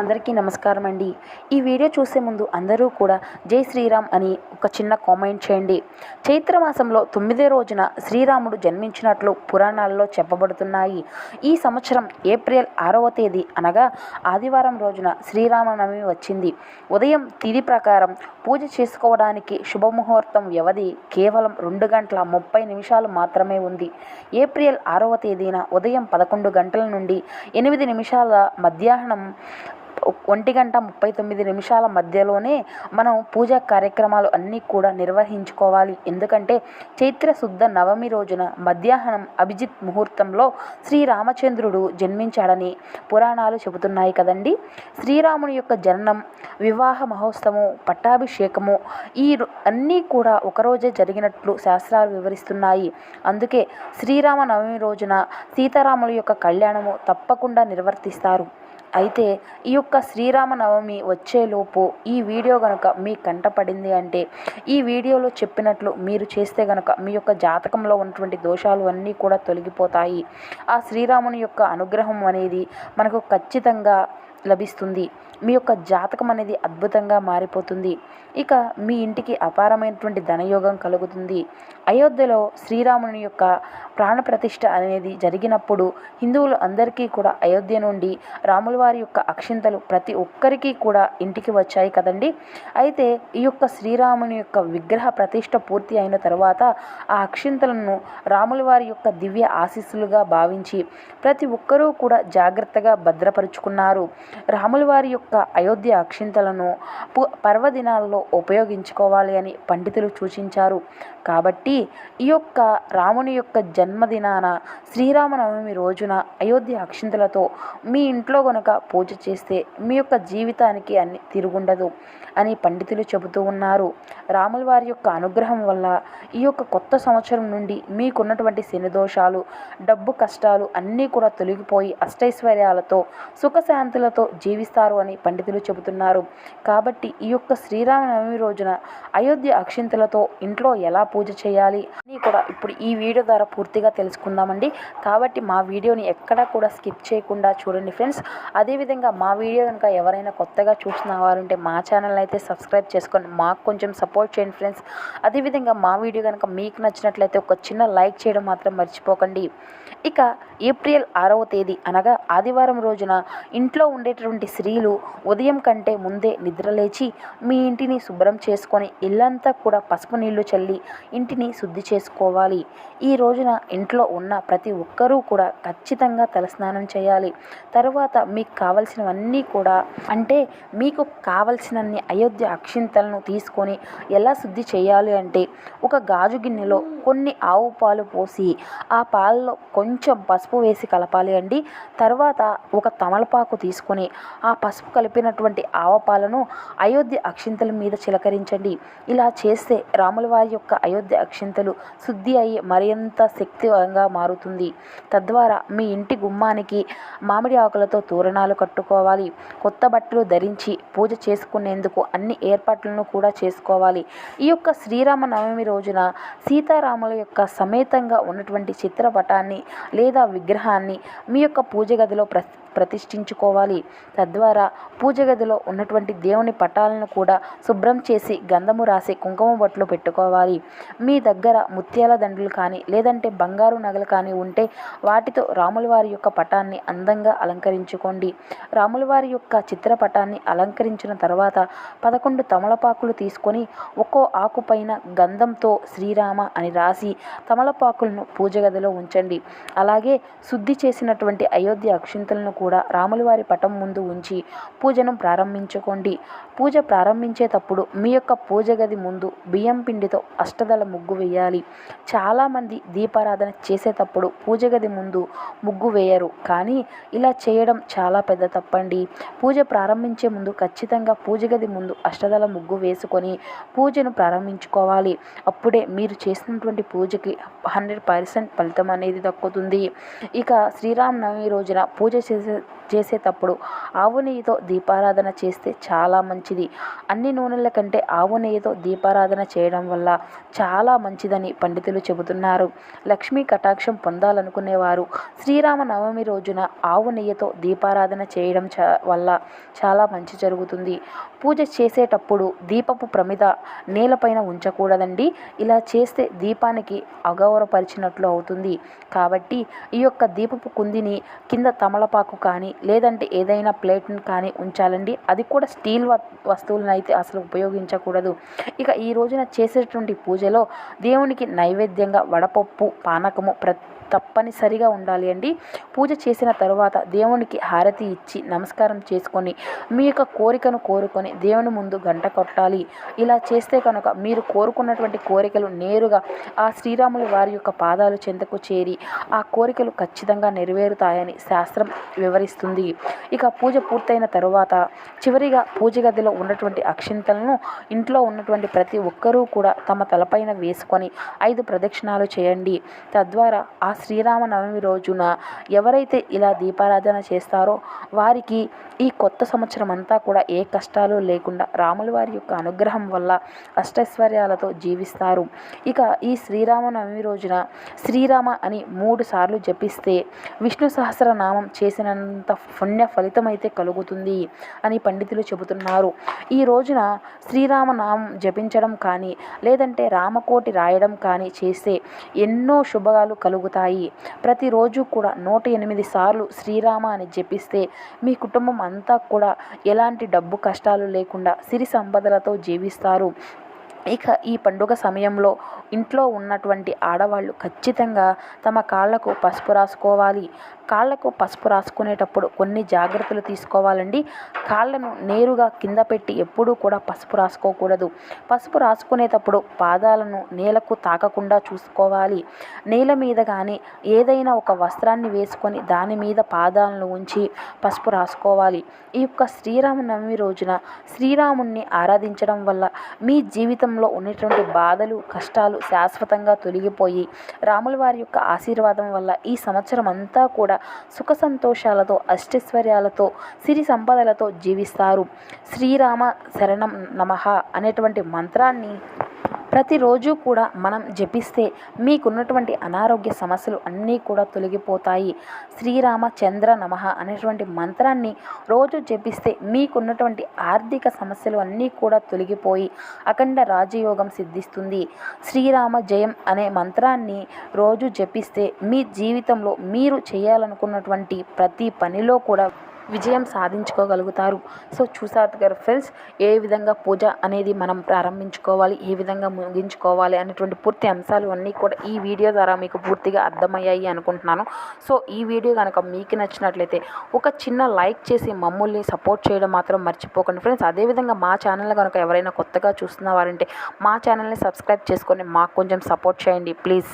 అందరికీ నమస్కారం అండి. ఈ వీడియో చూసే ముందు అందరూ కూడా జై శ్రీరామ్ అని ఒక చిన్న కామెంట్ చేయండి. చైత్ర మాసంలో తొమ్మిదే రోజున శ్రీరాముడు జన్మించినట్లు పురాణాల్లో చెప్పబడుతున్నాయి. ఈ సంవత్సరం ఏప్రిల్ ఆరవ తేదీ అనగా ఆదివారం రోజున శ్రీరామనవమి వచ్చింది. ఉదయం తిథి ప్రకారం పూజ చేసుకోవడానికి శుభముహూర్తం వ్యవధి కేవలం రెండు గంటల ముప్పై నిమిషాలు మాత్రమే ఉంది. ఏప్రిల్ ఆరవ తేదీన ఉదయం పదకొండు గంటల నుండి ఎనిమిది నిమిషాల మధ్యాహ్నం ఒంటి గంట ముప్పై తొమ్మిది నిమిషాల మధ్యలోనే మనం పూజా కార్యక్రమాలు అన్నీ కూడా నిర్వహించుకోవాలి. ఎందుకంటే చైత్ర శుద్ధ నవమి రోజున మధ్యాహ్నం అభిజిత్ ముహూర్తంలో శ్రీరామచంద్రుడు జన్మించాడని పురాణాలు చెబుతున్నాయి కదండి. శ్రీరాముని యొక్క జననం వివాహ మహోత్సవం పట్టాభిషేకము ఈ అన్నీ కూడా ఒకరోజే జరిగినట్లు శాస్త్రాలు వివరిస్తున్నాయి. అందుకే శ్రీరామ నవమి రోజున సీతారాముల యొక్క కళ్యాణము తప్పకుండా నిర్వర్తిస్తారు. అయితే ఈ యొక్క శ్రీరామనవమి వచ్చేలోపు ఈ వీడియో కనుక మీ కంట పడింది అంటే ఈ వీడియోలో చెప్పినట్లు మీరు చేస్తే కనుక మీ యొక్క జాతకంలో ఉన్నటువంటి దోషాలు అన్నీ కూడా తొలగిపోతాయి. ఆ శ్రీరాముని యొక్క అనుగ్రహం అనేది మనకు ఖచ్చితంగా లభిస్తుంది. మీ యొక్క జాతకం అనేది అద్భుతంగా మారిపోతుంది. ఇక మీ ఇంటికి అపారమైనటువంటి ధనయోగం కలుగుతుంది. అయోధ్యలో శ్రీరాముని యొక్క ప్రాణప్రతిష్ఠ అనేది జరిగినప్పుడు హిందువులు అందరికీ కూడా అయోధ్య నుండి రాముల వారి యొక్క అక్షింతలు ప్రతి ఒక్కరికి కూడా ఇంటికి వచ్చాయి కదండి. అయితే ఈ యొక్క శ్రీరాముని యొక్క విగ్రహ ప్రతిష్ఠ పూర్తి అయిన తర్వాత ఆ అక్షింతలను రాముల వారి యొక్క దివ్య ఆశీస్సులుగా భావించి ప్రతి ఒక్కరూ కూడా జాగ్రత్తగా భద్రపరుచుకున్నారు. రాముల వారి యొక్క అయోధ్య అక్షింతలను పర్వదినాల్లో ఉపయోగించుకోవాలి అని పండితులు సూచించారు. కాబట్టి ఈ యొక్క రాముని యొక్క జన్మదినాన శ్రీరామనవమి రోజున అయోధ్య అక్షింతలతో మీ ఇంట్లో గనుక పూజ చేస్తే మీ యొక్క జీవితానికి అన్ని తిరుగుండదు అని పండితులు చెబుతూ ఉన్నారు. రాముల వారి యొక్క అనుగ్రహం వల్ల ఈ యొక్క కొత్త సంవత్సరం నుండి మీకున్నటువంటి శని దోషాలు డబ్బు కష్టాలు అన్నీ కూడా తొలగిపోయి అష్టైశ్వర్యాలతో సుఖశాంతులతో జీవిస్తారు అని పండితులు చెబుతున్నారు. కాబట్టి ఈ యొక్క శ్రీరామనవమి రోజున అయోధ్య అక్షింతలతో ఇంట్లో ఎలా పూజ చేయాలి అని కూడా ఇప్పుడు ఈ వీడియో ద్వారా పూర్తిగా తెలుసుకుందామండి. కాబట్టి మా వీడియోని ఎక్కడా కూడా స్కిప్ చేయకుండా చూడండి ఫ్రెండ్స్. అదేవిధంగా మా వీడియో కనుక ఎవరైనా కొత్తగా చూసిన వారుంటే మా ఛానల్ అయితే సబ్స్క్రైబ్ చేసుకొని మాకు కొంచెం సపోర్ట్ చేయండి ఫ్రెండ్స్. అదేవిధంగా మా వీడియో కనుక మీకు నచ్చినట్లయితే ఒక చిన్న లైక్ చేయడం మాత్రం మర్చిపోకండి. ఇక ఏప్రిల్ ఆరవ తేదీ అనగా ఆదివారం రోజున ఇంట్లో ఉండేటటువంటి స్త్రీలు ఉదయం కంటే ముందే నిద్రలేచి మీ ఇంటిని శుభ్రం చేసుకొని ఇల్లంతా కూడా పసుపు నీళ్ళు చల్లి ఇంటిని శుద్ధి చేసుకోవాలి. ఈ రోజున ఇంట్లో ఉన్న ప్రతి ఒక్కరూ కూడా ఖచ్చితంగా తలస్నానం చేయాలి. తర్వాత మీకు కావలసినవన్నీ కూడా అంటే మీకు కావలసినన్ని అయోధ్య అక్షింతలను తీసుకొని ఎలా శుద్ధి చేయాలి అంటే ఒక గాజు గిన్నెలో కొన్ని ఆవు పాలు పోసి ఆ పాలలో కొంచెం పసుపు వేసి కలపాలి అండి. తర్వాత ఒక తమలపాకు తీసుకొని ఆ పసుపు కలిపినటువంటి ఆవపాలను అయోధ్య అక్షింతల మీద చిలకరించండి. ఇలా చేస్తే రాముల వారి యొక్క అయోధ్య అక్షింతలు శుద్ధి అయ్యి మరింత శక్తివంగా మారుతుంది. తద్వారా మీ ఇంటి గుమ్మానికి మామిడి ఆకులతో తోరణాలు కట్టుకోవాలి. కొత్త బట్టలు ధరించి పూజ చేసుకునేందుకు అన్ని ఏర్పాట్లను కూడా చేసుకోవాలి. ఈ యొక్క శ్రీరామ నవమి రోజున సీతారాముల యొక్క సమేతంగా ఉన్నటువంటి చిత్రపటాన్ని లేదా విగ్రహాన్ని మీ యొక్క పూజ గదిలో ప్ర ప్రతిష్ఠించుకోవాలి. తద్వారా పూజ గదిలో ఉన్నటువంటి దేవుని పటాలను కూడా శుభ్రం చేసి గంధము రాసి కుంకుమ బొట్లు పెట్టుకోవాలి. మీ దగ్గర ముత్యాల దండలు కానీ లేదంటే బంగారు నగలు కానీ ఉంటే వాటితో రాములవారి యొక్క పటాన్ని అందంగా అలంకరించుకోండి. రాములవారి యొక్క చిత్రపటాన్ని అలంకరించిన తర్వాత పదకొండు తమలపాకులు తీసుకొని ఒక్కో ఆకుపైన గంధంతో శ్రీరామ అని రాసి తమలపాకులను పూజ గదిలో ఉంచండి. అలాగే శుద్ధి చేసినటువంటి అయోధ్య అక్షింతలను కూడా రాములవారి పటం ముందు ఉంచి పూజను ప్రారంభించుకోండి. పూజ ప్రారంభించేటప్పుడు మీ యొక్క పూజ గది ముందు బియ్యం పిండితో అష్టదల ముగ్గు వేయాలి. చాలామంది దీపారాధన చేసేటప్పుడు పూజ గది ముందు ముగ్గు వేయరు. కానీ ఇలా చేయడం చాలా పెద్ద తప్పండి. పూజ ప్రారంభించే ముందు ఖచ్చితంగా పూజ గది ముందు అష్టదల ముగ్గు వేసుకొని పూజను ప్రారంభించుకోవాలి. అప్పుడే మీరు చేసినటువంటి పూజకి హండ్రెడ్ పర్సెంట్ ఫలితం అనేది దక్కుతుంది. ఇక శ్రీరామనవమి రోజున పూజ చేసే that చేసేటప్పుడు ఆవు నెయ్యితో దీపారాధన చేస్తే చాలా మంచిది. అన్ని నూనెల కంటే ఆవు నెయ్యితో దీపారాధన చేయడం వల్ల చాలా మంచిదని పండితులు చెబుతున్నారు. లక్ష్మీ కటాక్షం పొందాలనుకునేవారు. శ్రీరామ నవమి రోజున ఆవు నెయ్యితో దీపారాధన చేయడం చ వల్ల చాలా మంచి జరుగుతుంది. పూజ చేసేటప్పుడు దీపపు ప్రమిద నేలపైన ఉంచకూడదండి. ఇలా చేస్తే దీపానికి అగౌరవపరిచినట్లు అవుతుంది. కాబట్టి ఈ యొక్క దీపపు కుందిని కింద తమలపాకు కానీ లేదంటే ఏదైనా ప్లేట్ని కానీ ఉంచాలండి. అది కూడా స్టీల్ వస్తువులను అయితే అసలు ఉపయోగించకూడదు. ఇక ఈ రోజున చేసేటువంటి పూజలో దేవునికి నైవేద్యంగా వడపప్పు పానకము ప్రతి తప్పనిసరిగా ఉండాలి అండి. పూజ చేసిన తరువాత దేవునికి హారతి ఇచ్చి నమస్కారం చేసుకొని మీ యొక్క కోరికను కోరుకొని దేవుని ముందు గంట కొట్టాలి. ఇలా చేస్తే కనుక మీరు కోరుకున్నటువంటి కోరికలు నేరుగా ఆ శ్రీరాములు వారి యొక్క పాదాలు చెంతకు చేరి ఆ కోరికలు ఖచ్చితంగా నెరవేరుతాయని శాస్త్రం వివరిస్తుంది. ఇక పూజ పూర్తయిన తరువాత చివరిగా పూజ గదిలో ఉన్నటువంటి అక్షింతలను ఇంట్లో ఉన్నటువంటి ప్రతి ఒక్కరూ కూడా తమ తలపైన వేసుకొని ఐదు ప్రదక్షిణాలు చేయండి. తద్వారా ఆ శ్రీరామనవమి రోజున ఎవరైతే ఇలా దీపారాధన చేస్తారో వారికి ఈ కొత్త సంవత్సరం అంతా కూడా ఏ కష్టాలు లేకుండా రాముల వారి యొక్క అనుగ్రహం వల్ల అష్టైశ్వర్యాలతో జీవిస్తారు. ఇక ఈ శ్రీరామనవమి రోజున శ్రీరామ అని మూడు సార్లు జపిస్తే విష్ణు సహస్రనామం చేసినంత పుణ్య ఫలితం అయితే కలుగుతుంది అని పండితులు చెబుతున్నారు. ఈ రోజున శ్రీరామనామం జపించడం కానీ లేదంటే రామకోటి రాయడం కానీ చేస్తే ఎన్నో శుభాలు కలుగుతాయి. ఉంటాయి. ప్రతిరోజు కూడా నూట ఎనిమిది సార్లు శ్రీరామ అని జపిస్తే మీ కుటుంబం అంతా కూడా ఎలాంటి డబ్బు కష్టాలు లేకుండా సిరి సంపదలతో జీవిస్తారు. ఇక ఈ పండుగ సమయంలో ఇంట్లో ఉన్నటువంటి ఆడవాళ్ళు ఖచ్చితంగా తమ కాళ్ళకు పసుపు రాసుకోవాలి. కాళ్ళకు పసుపు రాసుకునేటప్పుడు కొన్ని జాగ్రత్తలు తీసుకోవాలండి. కాళ్ళను నేరుగా కింద పెట్టి ఎప్పుడూ కూడా పసుపు రాసుకోకూడదు. పసుపు రాసుకునేటప్పుడు పాదాలను నేలకు తాకకుండా చూసుకోవాలి. నేల మీద కానీ ఏదైనా ఒక వస్త్రాన్ని వేసుకొని దాని మీద పాదాలను ఉంచి పసుపు రాసుకోవాలి. ఈ యొక్క శ్రీరామనవమి రోజున శ్రీరాముణ్ణి ఆరాధించడం వల్ల మీ జీవితం జీవితంలో ఉన్నటువంటి బాధలు కష్టాలు శాశ్వతంగా తొలగిపోయి రాముల వారి యొక్క ఆశీర్వాదం వల్ల ఈ సంవత్సరం అంతా కూడా సుఖ సంతోషాలతో అష్టైశ్వర్యాలతో సిరి సంపదలతో జీవిస్తారు. శ్రీరామ శరణం నమ అనేటువంటి మంత్రాన్ని ప్రతిరోజు కూడా మనం జపిస్తే మీకున్నటువంటి అనారోగ్య సమస్యలు అన్నీ కూడా తొలగిపోతాయి. శ్రీరామచంద్ర నమ అనేటువంటి మంత్రాన్ని రోజు జపిస్తే మీకున్నటువంటి ఆర్థిక సమస్యలు అన్నీ కూడా తొలగిపోయి అఖండ రాజయోగం సిద్ధిస్తుంది. శ్రీరామ జయం అనే మంత్రాన్ని రోజు జపిస్తే మీ జీవితంలో మీరు చేయాలనుకున్నటువంటి ప్రతి పనిలో కూడా విజయం సాధించుకోగలుగుతారు. సో చూసారు గారు ఫ్రెండ్స్ ఏ విధంగా పూజ అనేది మనం ప్రారంభించుకోవాలి ఏ విధంగా ముగించుకోవాలి అనేటువంటి పూర్తి అంశాలు అన్నీ కూడా ఈ వీడియో ద్వారా మీకు పూర్తిగా అర్థమయ్యాయి అనుకుంటున్నాను. సో ఈ వీడియో కనుక మీకు నచ్చినట్లయితే ఒక చిన్న లైక్ చేసి మమ్మల్ని సపోర్ట్ చేయడం మాత్రం మర్చిపోకండి. ఫ్రెండ్స్ అదేవిధంగా మా ఛానల్ కనుక ఎవరైనా కొత్తగా చూస్తున్న వారంటే మా ఛానల్ని సబ్స్క్రైబ్ చేసుకొని మాకు కొంచెం సపోర్ట్ చేయండి ప్లీజ్